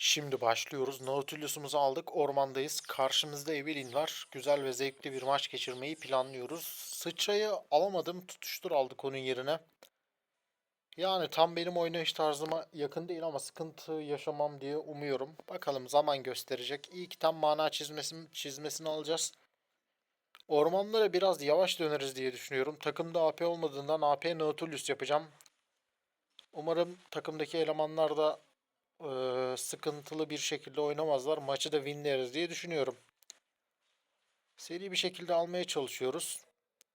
Şimdi başlıyoruz. Nautilus'umuzu aldık. Ormandayız. Karşımızda Evelyn var. Güzel ve zevkli bir maç geçirmeyi planlıyoruz. Sıçrayı alamadım. Tutuştur aldık onun yerine. Yani tam benim oynayış tarzıma yakın değil ama sıkıntı yaşamam diye umuyorum. Bakalım zaman gösterecek. İyi ki tam mana çizmesini, çizmesini alacağız. Ormanlara biraz yavaş döneriz diye düşünüyorum. Takımda AP olmadığından AP Nautilus yapacağım. Umarım takımdaki elemanlar da sıkıntılı bir şekilde oynamazlar. Maçı da winleriz diye düşünüyorum. Seri bir şekilde almaya çalışıyoruz.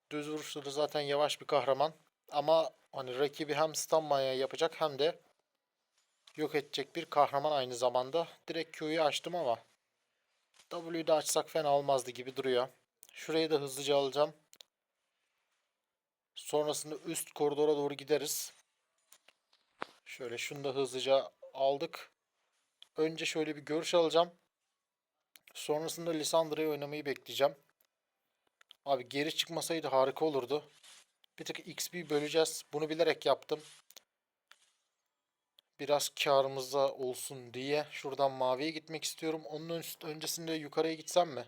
Düz vuruşları zaten yavaş bir kahraman. Ama hani rakibi hem stun yapacak hem de yok edecek bir kahraman aynı zamanda. Direkt Q'yu açtım ama W'yu da açsak fena olmazdı gibi duruyor. Şurayı da hızlıca alacağım. Sonrasında üst koridora doğru gideriz. Şöyle şunu da hızlıca aldık. Önce şöyle bir görüş alacağım. Sonrasında Lisandra'yı oynamayı bekleyeceğim. Abi geri çıkmasaydı harika olurdu. Bir tık XP böleceğiz. Bunu bilerek yaptım. Biraz karımızda olsun diye. Şuradan maviye gitmek istiyorum. Onun ön- öncesinde yukarıya gitsem mi?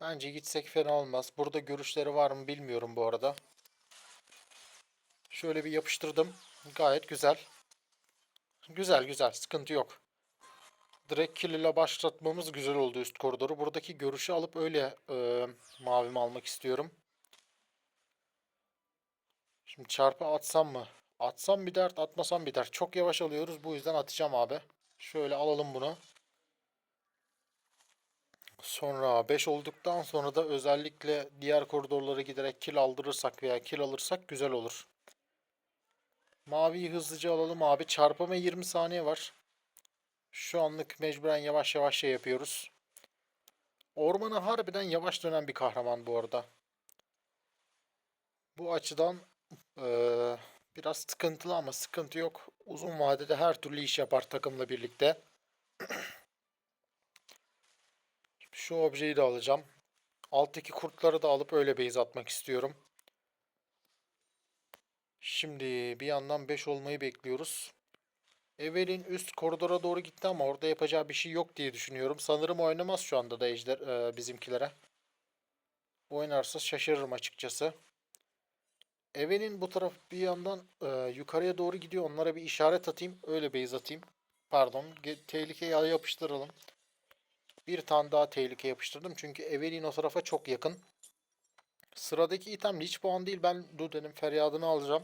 Bence gitsek fena olmaz. Burada görüşleri var mı bilmiyorum bu arada. Şöyle bir yapıştırdım. Gayet güzel. Güzel güzel. Sıkıntı yok. Direkt kill ile başlatmamız güzel oldu üst koridoru. Buradaki görüşü alıp öyle e, mavimi almak istiyorum. Şimdi çarpı atsam mı? Atsam bir dert, atmasam bir dert. Çok yavaş alıyoruz. Bu yüzden atacağım abi. Şöyle alalım bunu. Sonra 5 olduktan sonra da özellikle diğer koridorlara giderek kill aldırırsak veya kill alırsak güzel olur. Maviyi hızlıca alalım abi. Çarpıma 20 saniye var. Şu anlık mecburen yavaş yavaş şey yapıyoruz. Ormana harbiden yavaş dönen bir kahraman bu arada. Bu açıdan eee, biraz sıkıntılı ama sıkıntı yok. Uzun vadede her türlü iş yapar takımla birlikte. Şu objeyi de alacağım. Alttaki kurtları da alıp öyle base atmak istiyorum. Şimdi bir yandan 5 olmayı bekliyoruz. Evelyn üst koridora doğru gitti ama orada yapacağı bir şey yok diye düşünüyorum. Sanırım oynamaz şu anda da ejder e, bizimkilere. Oynarsa şaşırırım açıkçası. Evelyn bu taraf bir yandan e, yukarıya doğru gidiyor. Onlara bir işaret atayım. Öyle base atayım. Pardon. Tehlikeye yapıştıralım. Bir tane daha tehlike yapıştırdım. Çünkü Evelyn o tarafa çok yakın. Sıradaki item hiç puan değil. Ben Luden'in feryadını alacağım.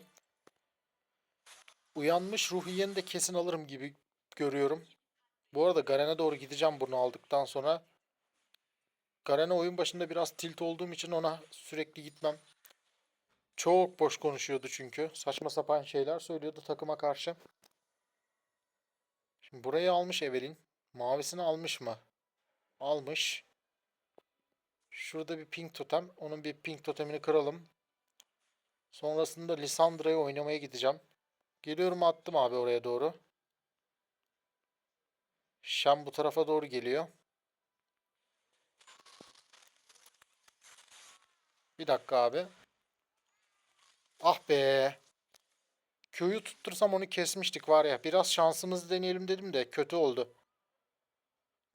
Uyanmış Ruhiye'ni de kesin alırım gibi görüyorum. Bu arada Garen'e doğru gideceğim bunu aldıktan sonra. Garen'e oyun başında biraz tilt olduğum için ona sürekli gitmem. Çok boş konuşuyordu çünkü. Saçma sapan şeyler söylüyordu takıma karşı. Şimdi burayı almış Evelyn. Mavisini almış mı? Almış. Şurada bir pink totem. Onun bir pink totemini kıralım. Sonrasında Lisandra'yı oynamaya gideceğim. Geliyorum attım abi oraya doğru. Şam bu tarafa doğru geliyor. Bir dakika abi. Ah be. Q'yu tuttursam onu kesmiştik var ya. Biraz şansımızı deneyelim dedim de kötü oldu.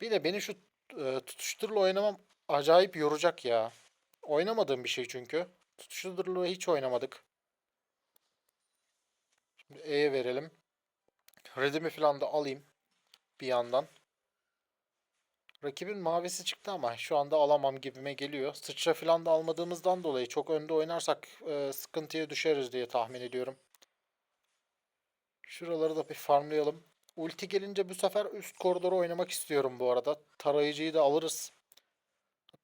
Bir de beni şu e, tutuşturla oynamam acayip yoracak ya. Oynamadığım bir şey çünkü. Tutuşturla hiç oynamadık. Şimdi E'ye verelim. Redimi falan da alayım. Bir yandan. Rakibin mavisi çıktı ama şu anda alamam gibime geliyor. Sıçra falan da almadığımızdan dolayı çok önde oynarsak e, sıkıntıya düşeriz diye tahmin ediyorum. Şuraları da bir farmlayalım. Ulti gelince bu sefer üst koridoru oynamak istiyorum bu arada. Tarayıcıyı da alırız.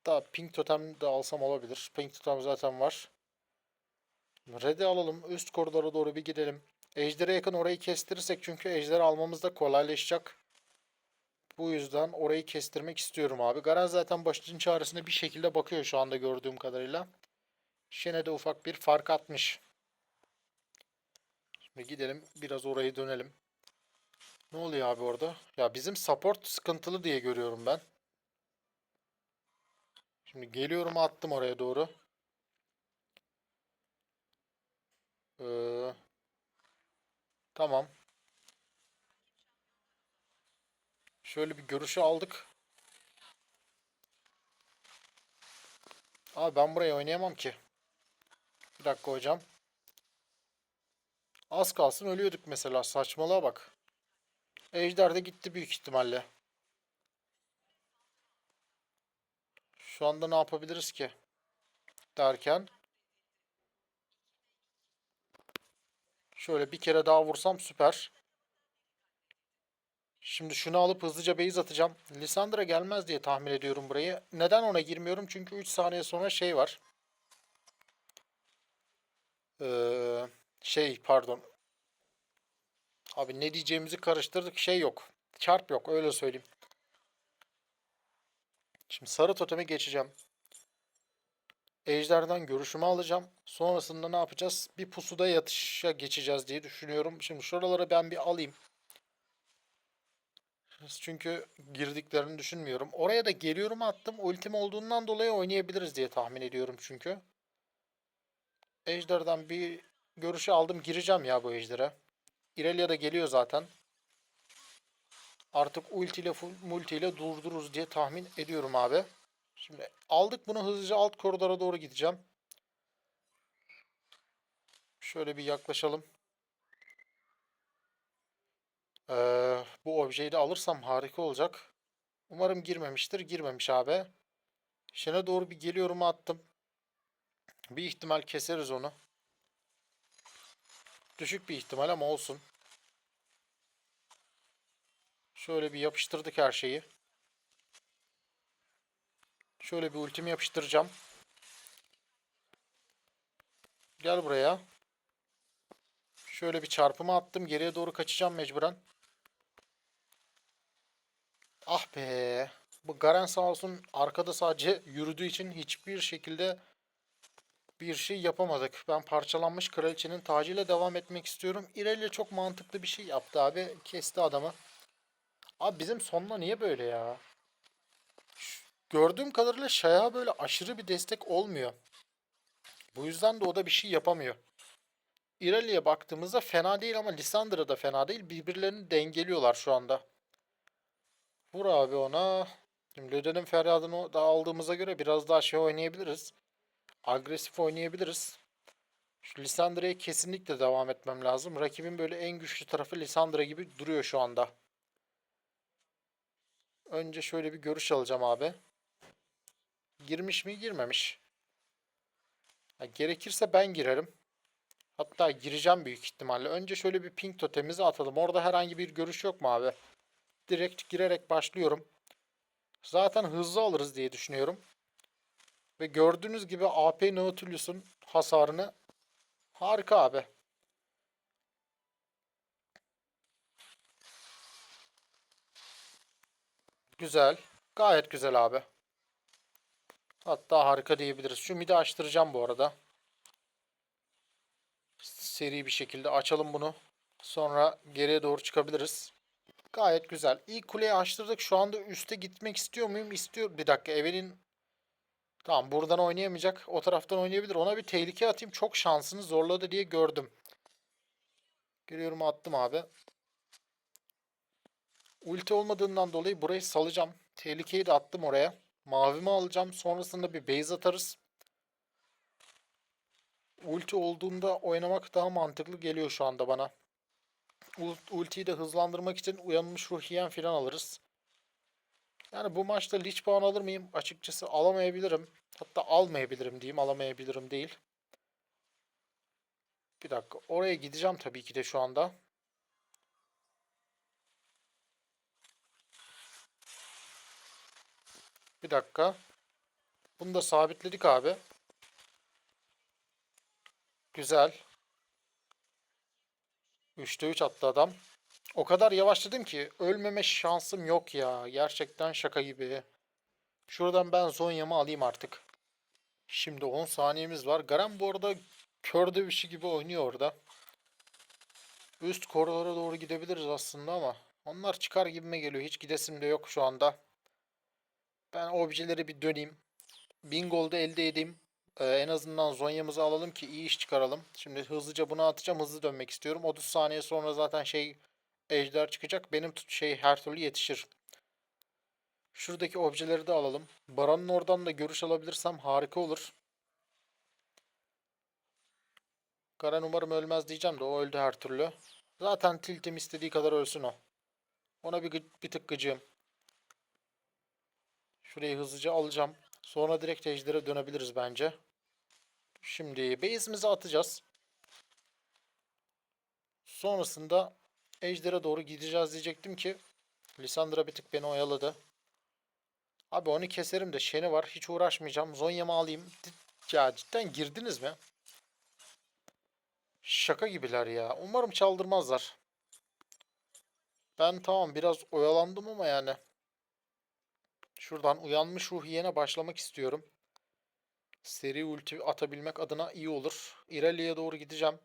Hatta Pink Totem de alsam olabilir. Pink Totem zaten var. Red'i alalım. Üst koridora doğru bir gidelim. Ejder'e yakın orayı kestirirsek çünkü Ejder'i almamız da kolaylaşacak. Bu yüzden orayı kestirmek istiyorum abi. Garen zaten başının çaresine bir şekilde bakıyor şu anda gördüğüm kadarıyla. Şene de ufak bir fark atmış. Şimdi gidelim biraz orayı dönelim. Ne oluyor abi orada? Ya bizim support sıkıntılı diye görüyorum ben. Şimdi geliyorum attım oraya doğru. Ee, tamam. Şöyle bir görüşü aldık. Abi ben buraya oynayamam ki. Bir dakika hocam. Az kalsın ölüyorduk mesela. Saçmalığa bak. Ejder de gitti büyük ihtimalle. Şu anda ne yapabiliriz ki? Derken. Şöyle bir kere daha vursam süper. Şimdi şunu alıp hızlıca base atacağım. Lisandra gelmez diye tahmin ediyorum burayı. Neden ona girmiyorum? Çünkü 3 saniye sonra şey var. Ee, şey pardon. Abi ne diyeceğimizi karıştırdık. Şey yok. Çarp yok öyle söyleyeyim. Şimdi sarı toteme geçeceğim. Ejder'den görüşümü alacağım. Sonrasında ne yapacağız? Bir pusuda yatışa geçeceğiz diye düşünüyorum. Şimdi şuraları ben bir alayım. Çünkü girdiklerini düşünmüyorum. Oraya da geliyorum attım. Ultim olduğundan dolayı oynayabiliriz diye tahmin ediyorum çünkü. Ejder'den bir görüşü aldım. Gireceğim ya bu ejdere. İrelia da geliyor zaten. Artık ulti ile multi ile durdururuz diye tahmin ediyorum abi. Şimdi aldık bunu hızlıca alt koridora doğru gideceğim. Şöyle bir yaklaşalım. Ee, bu objeyi de alırsam harika olacak. Umarım girmemiştir. Girmemiş abi. Şene doğru bir geliyorum attım. Bir ihtimal keseriz onu. Düşük bir ihtimal ama olsun. Şöyle bir yapıştırdık her şeyi. Şöyle bir ultimi yapıştıracağım. Gel buraya. Şöyle bir çarpımı attım. Geriye doğru kaçacağım mecburen. Ah be. Bu Garen sağ olsun arkada sadece yürüdüğü için hiçbir şekilde bir şey yapamadık. Ben parçalanmış kraliçenin tacıyla devam etmek istiyorum. İrelia çok mantıklı bir şey yaptı abi. Kesti adamı. Abi bizim sonla niye böyle ya? Gördüğüm kadarıyla Shaya böyle aşırı bir destek olmuyor. Bu yüzden de o da bir şey yapamıyor. Irelia'ya baktığımızda fena değil ama Lissandra da fena değil. Birbirlerini dengeliyorlar şu anda. Vur abi ona. Şimdi Löden'in feryadını da aldığımıza göre biraz daha şey oynayabiliriz. Agresif oynayabiliriz. Şu Lissandra'ya kesinlikle devam etmem lazım. Rakibin böyle en güçlü tarafı Lissandra gibi duruyor şu anda. Önce şöyle bir görüş alacağım abi. Girmiş mi? Girmemiş. Ha, gerekirse ben girerim. Hatta gireceğim büyük ihtimalle. Önce şöyle bir ping totemizi atalım. Orada herhangi bir görüş yok mu abi? Direkt girerek başlıyorum. Zaten hızlı alırız diye düşünüyorum. Ve gördüğünüz gibi AP Nautilus'un hasarını harika abi. Güzel. Gayet güzel abi. Hatta harika diyebiliriz. Şu midi açtıracağım bu arada. Seri bir şekilde açalım bunu. Sonra geriye doğru çıkabiliriz. Gayet güzel. İlk kuleyi açtırdık. Şu anda üste gitmek istiyor muyum? İstiyor. Bir dakika. Evelin Tamam buradan oynayamayacak. O taraftan oynayabilir. Ona bir tehlike atayım. Çok şansını zorladı diye gördüm. Geliyorum attım abi. Ulti olmadığından dolayı burayı salacağım. Tehlikeyi de attım oraya. Mavimi alacağım. Sonrasında bir base atarız. Ulti olduğunda oynamak daha mantıklı geliyor şu anda bana. Ult- Ultiyi de hızlandırmak için uyanmış ruhiyen falan alırız. Yani bu maçta Lich puan alır mıyım? Açıkçası alamayabilirim. Hatta almayabilirim diyeyim. Alamayabilirim değil. Bir dakika. Oraya gideceğim tabii ki de şu anda. Bir dakika. Bunu da sabitledik abi. Güzel. 3'te 3 attı adam. O kadar yavaşladım ki ölmeme şansım yok ya. Gerçekten şaka gibi. Şuradan ben Zonya'mı alayım artık. Şimdi 10 saniyemiz var. Garen bu arada kör dövüşü gibi oynuyor orada. Üst koridora doğru gidebiliriz aslında ama onlar çıkar gibime geliyor. Hiç gidesim de yok şu anda. Ben objeleri bir döneyim. 1000 gold'u elde edeyim. Ee, en azından Zonya'mızı alalım ki iyi iş çıkaralım. Şimdi hızlıca bunu atacağım. Hızlı dönmek istiyorum. 30 saniye sonra zaten şey ejder çıkacak. Benim tut şey her türlü yetişir. Şuradaki objeleri de alalım. Baran'ın oradan da görüş alabilirsem harika olur. Garen umarım ölmez diyeceğim de o öldü her türlü. Zaten tiltim istediği kadar ölsün o. Ona bir, bir tık gıcığım. Şurayı hızlıca alacağım. Sonra direkt ejdere dönebiliriz bence. Şimdi base'imizi atacağız. Sonrasında ejdere doğru gideceğiz diyecektim ki Lisandra bir tık beni oyaladı. Abi onu keserim de şeni var. Hiç uğraşmayacağım. Zonya'mı alayım. Ya cidden girdiniz mi? Şaka gibiler ya. Umarım çaldırmazlar. Ben tamam biraz oyalandım ama yani. Şuradan uyanmış ruh yene başlamak istiyorum. Seri ulti atabilmek adına iyi olur. İrelia'ya doğru gideceğim.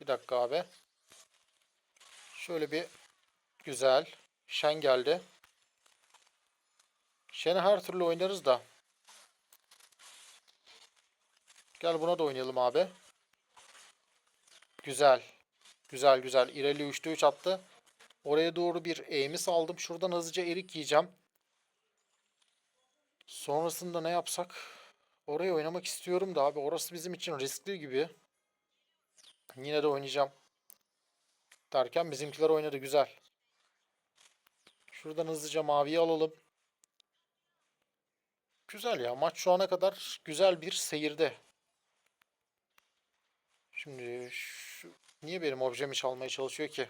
Bir dakika abi. Şöyle bir güzel. Şen geldi. Şen'i her türlü oynarız da. Gel buna da oynayalım abi. Güzel. Güzel güzel. İreli 3'te 3 attı. Oraya doğru bir eğimi saldım. Şuradan hızlıca erik yiyeceğim. Sonrasında ne yapsak? Oraya oynamak istiyorum da abi. Orası bizim için riskli gibi. Yine de oynayacağım. Derken bizimkiler oynadı. Güzel. Şuradan hızlıca maviyi alalım. Güzel ya. Maç şu ana kadar güzel bir seyirde. Şimdi niye benim objemi çalmaya çalışıyor ki?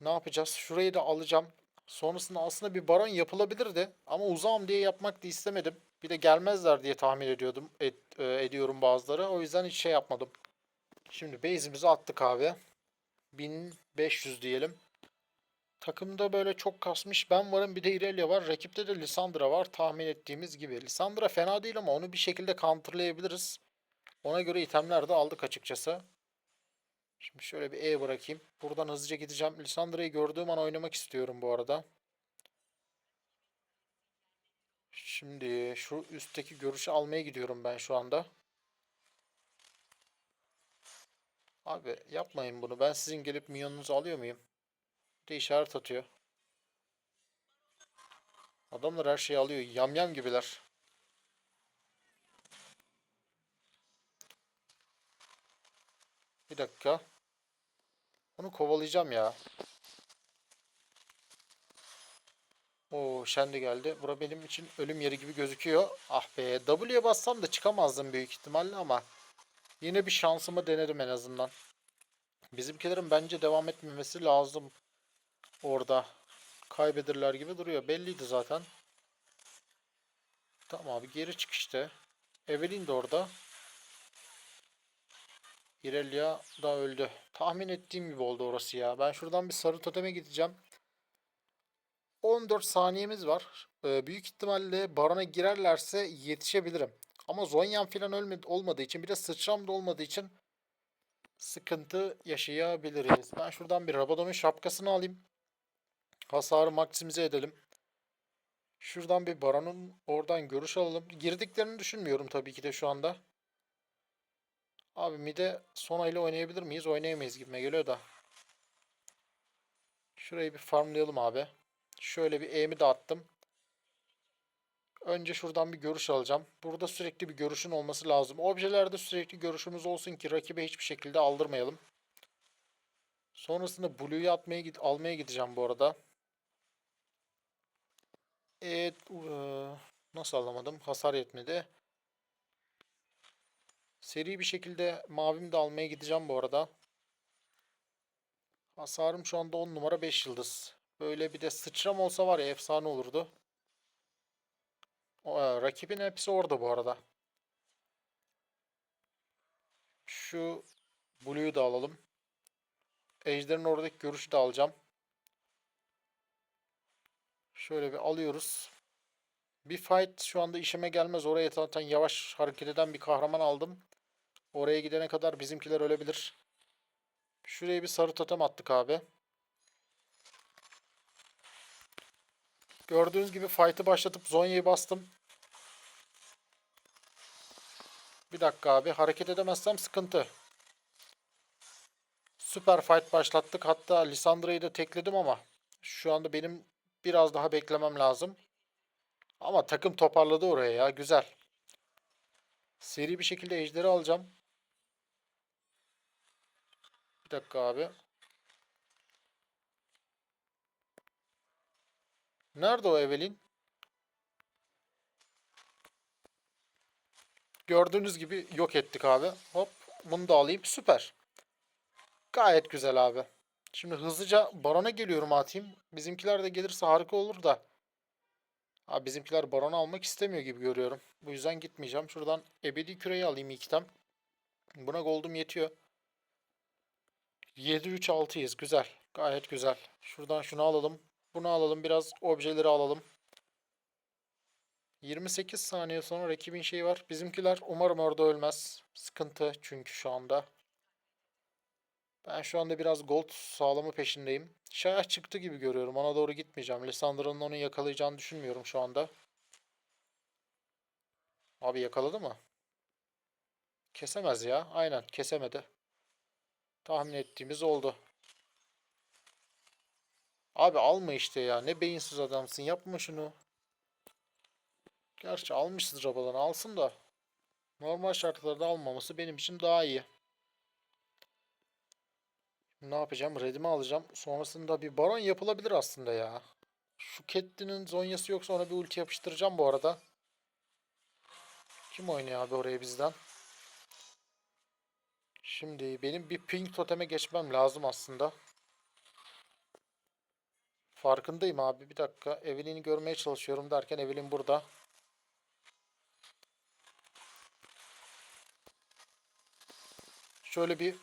Ne yapacağız? Şurayı da alacağım. Sonrasında aslında bir baron yapılabilirdi ama uzağım diye yapmak da istemedim. Bir de gelmezler diye tahmin ediyordum, et- e, ediyorum bazıları. O yüzden hiç şey yapmadım. Şimdi base'imizi attık abi. 1500 diyelim. Takımda böyle çok kasmış ben varım bir de Irelia var. Rakipte de Lissandra var tahmin ettiğimiz gibi. Lissandra fena değil ama onu bir şekilde counterlayabiliriz. Ona göre itemler de aldık açıkçası. Şimdi şöyle bir E bırakayım. Buradan hızlıca gideceğim. Lissandra'yı gördüğüm an oynamak istiyorum bu arada. Şimdi şu üstteki görüşü almaya gidiyorum ben şu anda. Abi yapmayın bunu. Ben sizin gelip minyonunuzu alıyor muyum? Bir de işaret atıyor. Adamlar her şeyi alıyor. Yamyam gibiler. Bir dakika. Onu kovalayacağım ya. Oo Shen de geldi. Bura benim için ölüm yeri gibi gözüküyor. Ah be. W'ye bassam da çıkamazdım büyük ihtimalle ama yine bir şansımı denedim en azından. Bizimkilerin bence devam etmemesi lazım. Orada. Kaybederler gibi duruyor. Belliydi zaten. Tamam abi geri çık işte. Evelyn de orada. Irelia da öldü. Tahmin ettiğim gibi oldu orası ya. Ben şuradan bir sarı toteme gideceğim. 14 saniyemiz var. Ee, büyük ihtimalle barona girerlerse yetişebilirim. Ama Zonya'm falan ölmedi, olmadığı için bir de sıçram da olmadığı için sıkıntı yaşayabiliriz. Ben şuradan bir Rabadon'un şapkasını alayım. Hasarı maksimize edelim. Şuradan bir baronun oradan görüş alalım. Girdiklerini düşünmüyorum tabii ki de şu anda. Abi mide Sona ile oynayabilir miyiz? Oynayamayız gibime geliyor da. Şurayı bir farmlayalım abi. Şöyle bir E'mi de attım. Önce şuradan bir görüş alacağım. Burada sürekli bir görüşün olması lazım. Objelerde sürekli görüşümüz olsun ki rakibe hiçbir şekilde aldırmayalım. Sonrasında Blue'yu atmaya git almaya gideceğim bu arada. Evet, nasıl alamadım? Hasar yetmedi. Seri bir şekilde mavimi de almaya gideceğim bu arada. Hasarım şu anda 10 numara 5 yıldız. Böyle bir de sıçram olsa var ya efsane olurdu. O, e, rakibin hepsi orada bu arada. Şu Blue'yu da alalım. Ejder'in oradaki görüşü de alacağım. Şöyle bir alıyoruz. Bir fight şu anda işime gelmez. Oraya zaten yavaş hareket eden bir kahraman aldım. Oraya gidene kadar bizimkiler ölebilir. Şuraya bir sarı totem attık abi. Gördüğünüz gibi fight'ı başlatıp Zonya'yı bastım. Bir dakika abi. Hareket edemezsem sıkıntı. Süper fight başlattık. Hatta Lisandra'yı da tekledim ama şu anda benim biraz daha beklemem lazım. Ama takım toparladı oraya ya. Güzel. Seri bir şekilde ejderi alacağım. Bir dakika abi. Nerede o Evelyn? Gördüğünüz gibi yok ettik abi. Hop bunu da alayım. Süper. Gayet güzel abi. Şimdi hızlıca barona geliyorum atayım. Bizimkiler de gelirse harika olur da. Abi bizimkiler baronu almak istemiyor gibi görüyorum. Bu yüzden gitmeyeceğim. Şuradan ebedi küreyi alayım ilk item. Buna gold'um yetiyor. 7-3-6'yız. Güzel. Gayet güzel. Şuradan şunu alalım. Bunu alalım. Biraz objeleri alalım. 28 saniye sonra rakibin şeyi var. Bizimkiler umarım orada ölmez. Sıkıntı çünkü şu anda. Ben şu anda biraz gold sağlama peşindeyim. Şayah çıktı gibi görüyorum. Ona doğru gitmeyeceğim. Lissandra'nın onu yakalayacağını düşünmüyorum şu anda. Abi yakaladı mı? Kesemez ya. Aynen kesemedi. Tahmin ettiğimiz oldu. Abi alma işte ya. Ne beyinsiz adamsın. Yapma şunu. Gerçi almışız rabadan. Alsın da. Normal şartlarda almaması benim için daha iyi. Ne yapacağım? Redimi alacağım. Sonrasında bir baron yapılabilir aslında ya. Şu Catelyn'in zonyası yoksa ona bir ulti yapıştıracağım bu arada. Kim oynuyor abi oraya bizden? Şimdi benim bir ping toteme geçmem lazım aslında. Farkındayım abi. Bir dakika. Evelyn'i görmeye çalışıyorum derken Evelyn burada. Şöyle bir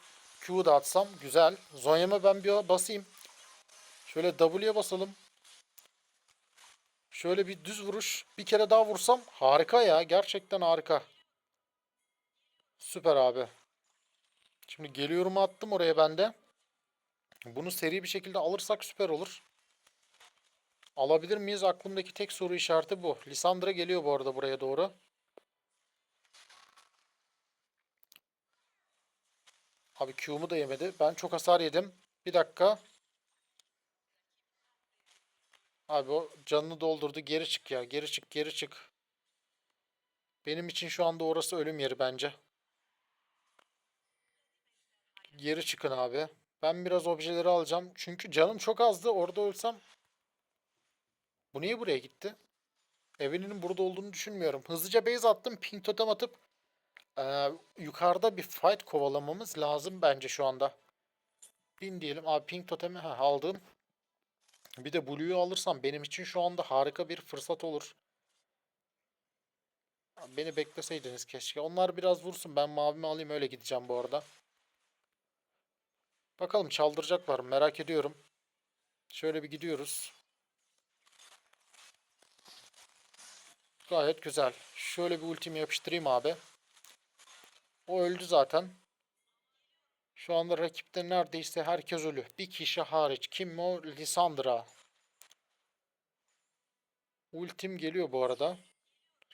Q da atsam güzel. Zonya'ma ben bir basayım. Şöyle W'ye basalım. Şöyle bir düz vuruş. Bir kere daha vursam harika ya. Gerçekten harika. Süper abi. Şimdi geliyorum attım oraya ben de. Bunu seri bir şekilde alırsak süper olur. Alabilir miyiz? Aklımdaki tek soru işareti bu. Lisandra geliyor bu arada buraya doğru. Abi Q'mu da yemedi. Ben çok hasar yedim. Bir dakika. Abi o canını doldurdu. Geri çık ya. Geri çık, geri çık. Benim için şu anda orası ölüm yeri bence. Geri çıkın abi. Ben biraz objeleri alacağım. Çünkü canım çok azdı. Orada ölsem. Bu niye buraya gitti? Evelyn'in burada olduğunu düşünmüyorum. Hızlıca base attım. Pink totem atıp ee, yukarıda bir fight kovalamamız lazım bence şu anda. Bin diyelim. Abi pink totemi ha, aldım. Bir de Blue'yu alırsam benim için şu anda harika bir fırsat olur. Beni bekleseydiniz keşke. Onlar biraz vursun. Ben mavimi alayım öyle gideceğim bu arada. Bakalım çaldıracaklar mı? Merak ediyorum. Şöyle bir gidiyoruz. Gayet güzel. Şöyle bir ultimi yapıştırayım abi. O öldü zaten. Şu anda rakipte neredeyse herkes ölü. Bir kişi hariç. Kim o? Lisandra. Ultim geliyor bu arada.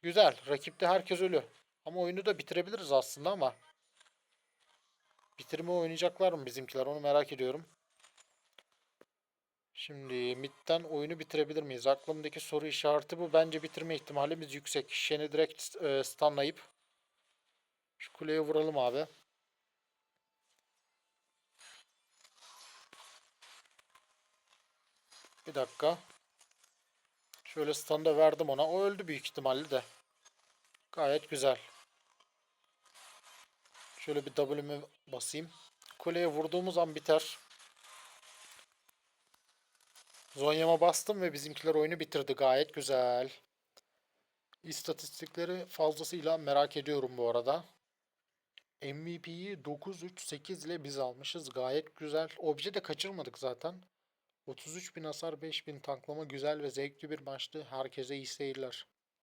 Güzel. Rakipte herkes ölü. Ama oyunu da bitirebiliriz aslında ama. Bitirme oynayacaklar mı bizimkiler? Onu merak ediyorum. Şimdi midden oyunu bitirebilir miyiz? Aklımdaki soru işareti bu. Bence bitirme ihtimalimiz yüksek. Shen'i direkt e, stunlayıp şu kuleye vuralım abi. Bir dakika. Şöyle standa verdim ona. O öldü büyük ihtimalle de. Gayet güzel. Şöyle bir W'mi basayım. Kuleye vurduğumuz an biter. Zonya'ma bastım ve bizimkiler oyunu bitirdi. Gayet güzel. İstatistikleri fazlasıyla merak ediyorum bu arada. MVP'yi 9-3-8 ile biz almışız. Gayet güzel. Obje de kaçırmadık zaten. 33 bin hasar 5 bin tanklama güzel ve zevkli bir maçtı. Herkese iyi seyirler.